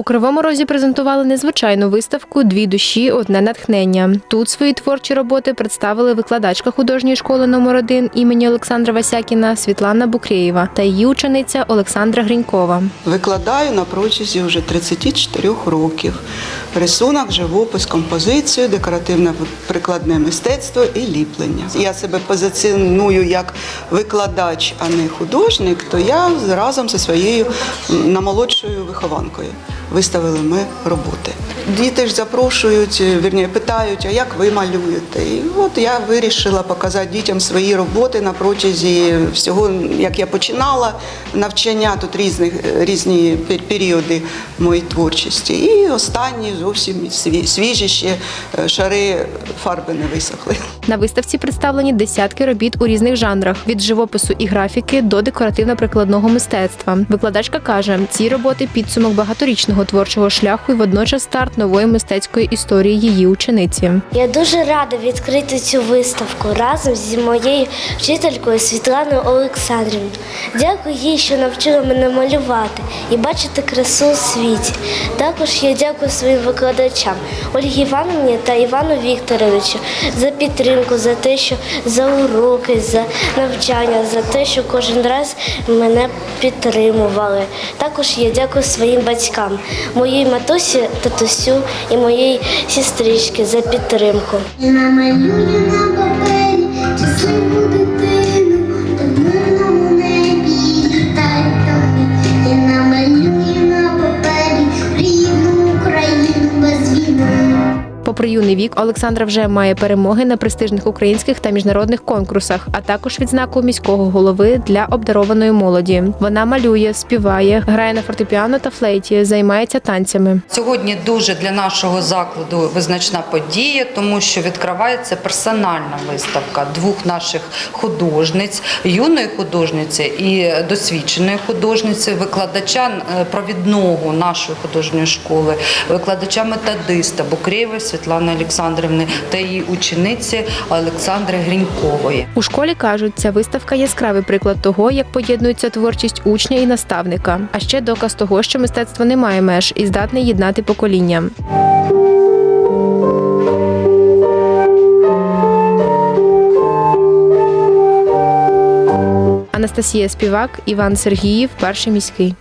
У Кривому Розі презентували незвичайну виставку Дві душі, одне натхнення. Тут свої творчі роботи представили викладачка художньої школи номер 1 імені Олександра Васякіна Світлана Букреєва та її учениця Олександра Грінькова. Викладаю на протязі вже 34 років. Рисунок, живопис, композицію, декоративне прикладне мистецтво і ліплення. Я себе позиціоную як викладач, а не художник, то я разом зі своєю намолодшою вихованкою виставили ми роботи. Діти ж запрошують, е, вірні, питають, а як ви малюєте? І от я вирішила показати дітям свої роботи на протязі всього, як я починала навчання, тут різних, різні періоди моєї творчості. І останні зовсім свіжі ще е, шари фарби не висохли. На виставці представлені десятки робіт у різних жанрах від живопису і графіки до декоративно-прикладного мистецтва. Викладачка каже, ці роботи підсумок багаторічного творчого шляху і водночас старт нової мистецької історії її учениці. Я дуже рада відкрити цю виставку разом зі моєю вчителькою Світланою Олександрівною. Дякую їй, що навчила мене малювати і бачити красу у світі. Також я дякую своїм викладачам Ольгі Івановні та Івану Вікторовичу за підтримку, за те, що за уроки, за навчання, за те, що кожен раз мене підтримували. Також я дякую своїм батькам, моїй матусі, татусю і моїй сестричці за підтримку. Намалюю на папері часи дитину, Попри юний вік, Олександра вже має перемоги на престижних українських та міжнародних конкурсах, а також відзнаку міського голови для обдарованої молоді. Вона малює, співає, грає на фортепіано та флейті, займається танцями. Сьогодні дуже для нашого закладу визначна подія, тому що відкривається персональна виставка двох наших художниць, юної художниці і досвідченої художниці, викладача е, провідного нашої художньої школи, викладача методиста Букреєвої Світлани Олександрівни та її учениці Олександри Грінькової. У школі кажуть, ця виставка яскравий приклад того, як поєднується творчість учня і наставника, а ще доказ того, що мистецтво не має меж і здатне єднати покоління. Анастасія Співак, Іван Сергіїв, перший міський.